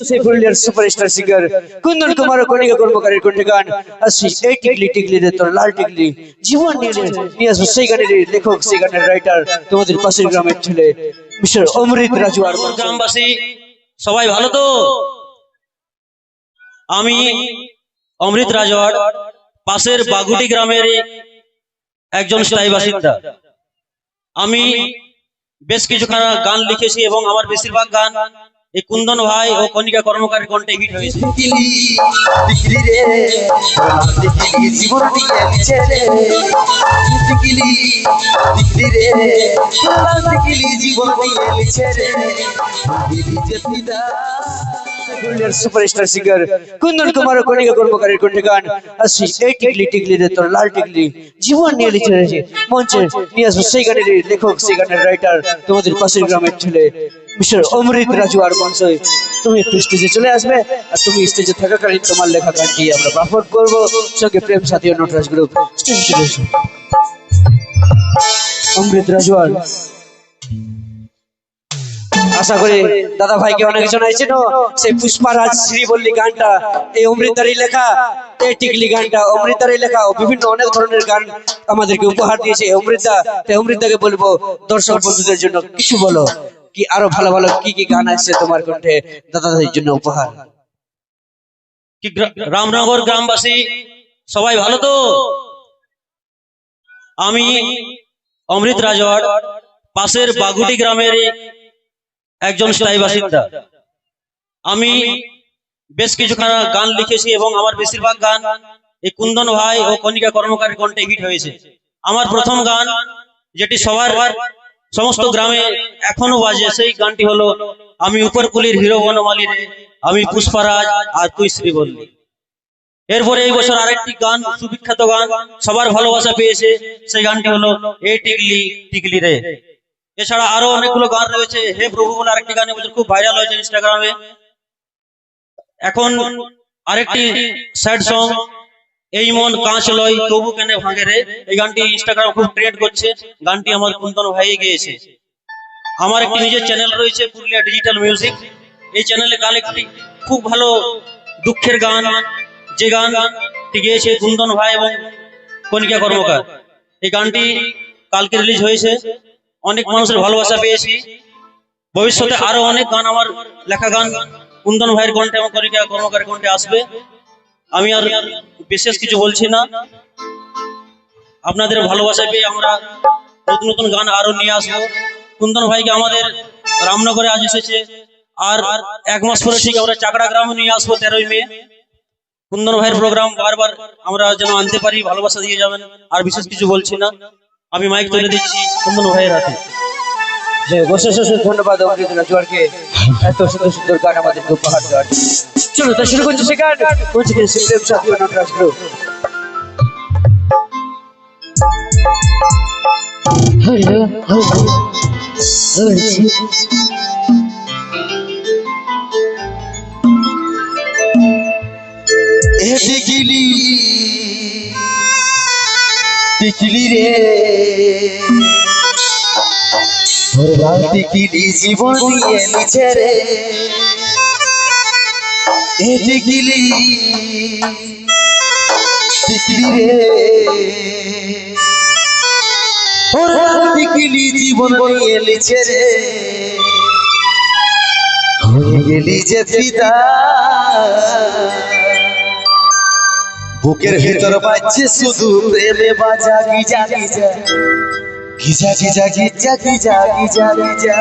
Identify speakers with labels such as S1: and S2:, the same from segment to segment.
S1: সেই পুরুলিয়ার superstar singer Kundan Kumar Kanika কর্মকারের কণ্ঠে গান আসছি এই টিকলি টিকলি রে তোর লাল টিকলি, জীবন নিয়ে নিয়ে আসব সেই গানের লেখক, সেই গানের রাইটার তোমাদের পাশের গ্রামের ছেলে, মিস্টার অমৃত রাজু আর
S2: গ্রামবাসী, সবাই ভালো তো? আমি অমৃত রাজওয়ার পাশের বাগুটি গ্রামের একজন স্থায়ী বাসিন্দা। আমি বেশ কিছুখানা গান লিখেছি এবং আমার বেশিরভাগ গান এই কুন্দন ভাই ও কণিকা কর্মকারী কণ্ঠে হিট হয়েছে?
S3: জীবন দিয়ে রে। টিকলি টিকলি রে টিকলি জীবন দিয়ে লিছে রে দিলি যে পিতা
S1: পুরুলিয়ার সুপারস্টার সিঙ্গার কুন্দন কুমার কণিকা কর্মকারের কণ্ঠে গান আসছি, এই টিকলি টিকলি রে তোর লাল টিকলি। জীবন নিয়ে লিখে মঞ্চে নিয়ে আসব সেই গানের লেখক, সেই গানের রাইটার তোমাদের পাশের গ্রামের ছেলে, মিস্টার অমৃত রাজু আর মঞ্চ। তুমি একটু স্টেজে চলে আসবে আর তুমি স্টেজে থাকাকালীন তোমার লেখা গানটি আমরা পারফর্ম করব। সঙ্গে প্রেম সাথী ও নটরাজ গ্রুপ স্টেজে চলে এসো অমৃত রাজু আশা করি দাদা ভাইকে অনেক জন আইছিল সেই পুষ্পারাজ শ্রী শ্রীবল্লী গানটা, এই অমৃতারই লেখা, এই টিকলি গানটা অমৃতারই লেখা বিভিন্ন অনেক ধরনের গান আমাদেরকে উপহার দিয়েছে। অমৃতা তাই অমৃতাকে বলব দর্শক বন্ধুদের জন্য কিছু বলো, কি আরও ভালো ভালো কি কি গান আসছে তোমার কণ্ঠে দাদাদের জন্য উপহার?
S2: কি রামনগর গ্রামবাসী, সবাই ভালো তো? আমি অমৃত রাজওয়ার পাশের বাগুটি গ্রামের একজন স্থায়ী বাসিন্দা আমি বেশ কিছুখানা গান লিখেছি এবং আমার বেশিরভাগ গান এই কুন্দন ভাই ও কণিকা কর্মকারের কণ্ঠে হিট হয়েছে। আমার প্রথম গান যেটি সবার সমস্ত গ্রামে এখনও বাজে সেই গানটি হলো আমি উপরকুলির হিরো বনমালী রে আমি পুষ্পারাজ আর তুই শ্রী বললি এরপরে এই বছর আরেকটি গান সুবিখ্যাত গান সবার ভালোবাসা পেয়েছে সেই গানটি হলো এ টিকলি টিকলি রে। এছাড়া আরও অনেকগুলো গান রয়েছে। হে প্রভু বলে আরেকটি গান এবছর খুব ভাইরাল হয়েছে ইনস্টাগ্রামে। এখন আরেকটি স্যাড সং এই মন কাঁচ লয়, তবু কেন ভাঙে রে। এই গানটি ইনস্টাগ্রাম খুব ট্রেন্ড করছে। গানটি আমার কুন্দন ভাই গেয়েছে। আমার একটি নিজের চ্যানেল রয়েছে, পুরুলিয়া ডিজিটাল মিউজিক এই চ্যানেলে গান একটি খুব ভালো দুঃখের গান, যে গান গেয়েছে কুন্দন ভাই এবং কণিকা কর্মকার। এই গানটি কালকে রিলিজ হয়েছে। অনেক মানুষের ভালোবাসা পেয়েছি। ভবিষ্যতে আরও অনেক গান আমার লেখা গান কুন্দন ভাইয়ের কণ্ঠে এবং কণিকা কর্মকারের কণ্ঠে আসবে। আমি আর বিশেষ কিছু বলছি না। আপনাদের ভালোবাসা পেয়ে আমরা নতুন নতুন গান আরও নিয়ে আসব। কুন্দন ভাইকে আমাদের রামনগরে আজ এসেছে। আর এক মাস পরে ঠিক আমরা চাকড়া গ্রামে নিয়ে আসব তেরোই মে। কুন্দন ভাইয়ের প্রোগ্রাম বারবার আমরা যেন আনতে পারি, ভালোবাসা দিয়ে যাবেন। আর বিশেষ কিছু বলছি না। আমি মাইক তুলে দিচ্ছি। কুন্দন ভাইয়ের হাতে
S1: ধন্যবাদ এত সুন্দর সুন্দর গান আমাদেরকে উপহার দেওয়ার জন্য। চলো তা শুরু করছি সে গান বলছি সাথী নটরাজ গ্রুপ হ্যালো হ্যালো বলছি
S3: এ টিকলি রে তোর লাল টিকলি জীবন দিয়ে লিছে রে। এ টিকলি। টিকলি রে ওর লাল টিকলি জীবন দিয়ে লিছে রে। হয়ে গেলি যে পিতা। বুকের ভেতর বাজছে শুধু প্রেমে বাজা গিজা গিজা। গিজা গিজা গিজা গিজা গিজা।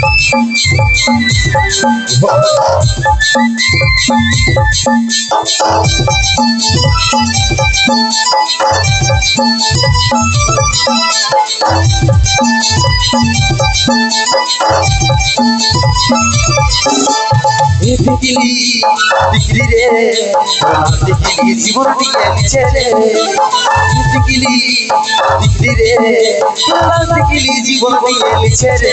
S4: Thank
S3: you. বিকিলি রে জীবন দিয়ে লিছে রে বিকিলি বিকিলি রে জীবন দিয়ে লিছে রে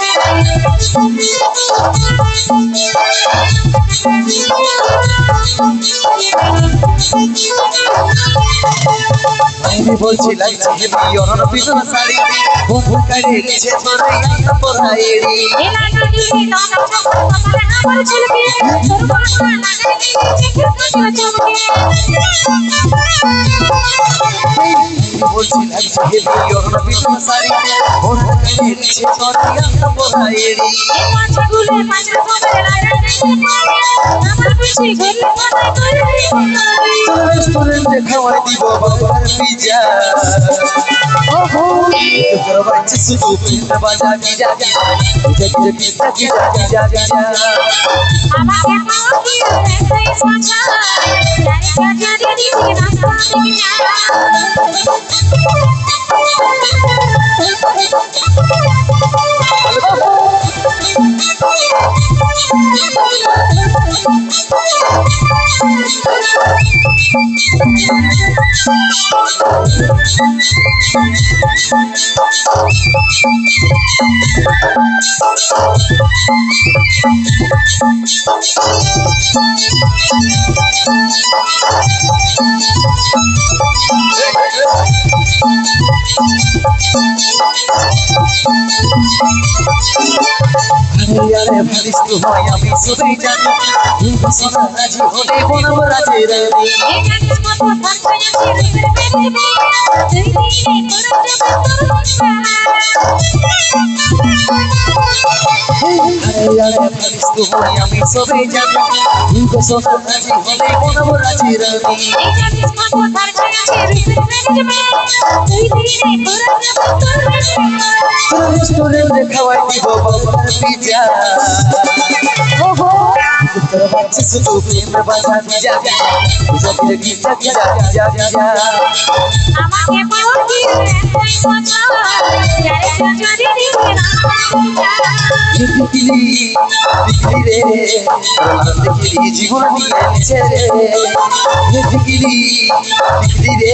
S3: আমি বলছি লাগছে যে পিছন
S4: এলা আমার তোর বাসা চমকে
S3: বলছি লাগছে যে বিয়রন পিছন শাড়ি বন্ধু কাড়ে লিছে তোরাই আতা পরাইড়ি
S4: এই
S3: খাওয়াই দিব বাবার পিজা ওহো তোর শুধু প্রেমে বাজা গিজা গিজা গিজা গিজা গিজা গিজা
S4: আমাকে পাওয়া কি আর এতই সোজা জানি যা জানি নিজের রাস্তা
S3: আরে ভাবিস তো হয় আমি সবই জানি তুই বসনা রাজি হলে বনাম রাজে
S4: থাকবে আমি
S3: হয় সবই জানি তুই বসনা রাজি হলে
S4: তোর
S3: খাওয়াই দিব বাবার পিজা বাচ্চা শুধু প্রেমে বাজা গিজা গিজা গিজা গিজা গিজা গিজা
S4: আমাকে পাওয়া কি আর এতই সোজা জানি যা জানি নিজের রাস্তা থেকে
S3: বিকিলি বিকিলি রে বিকিলি জীবন দিয়ে লিছে রে বিকিলি বিকিলি রে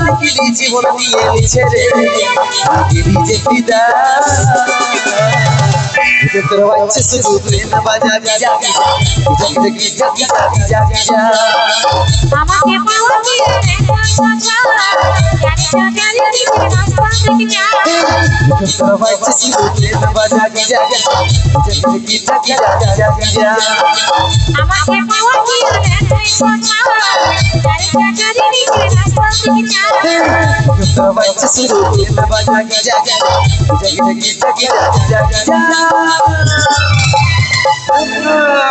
S3: বিকিলি জীবন দিয়ে লিছে রে বিকিলি যে পিতা যে তোর বাচ্চা শুধু প্রেম বাজা গিজা গিজা গিজা গিজা গিজা গিজা
S4: আমাকে পাওয়া কি আর এতই সোজা জানি যা জানি নিজের রাস্তা থেকে
S3: তোর বাচ্চা শুধু প্রেম বাজা গিজা গিজা গিজা গিজা গিজা গিজা
S4: আমাকে পাওয়া কি আর এতই সোজা জানি যা জানি নিজের রাস্তা থেকে
S3: তোর বাচ্চা শুধু প্রেম বাজা গিজা গিজা গিজা すごい!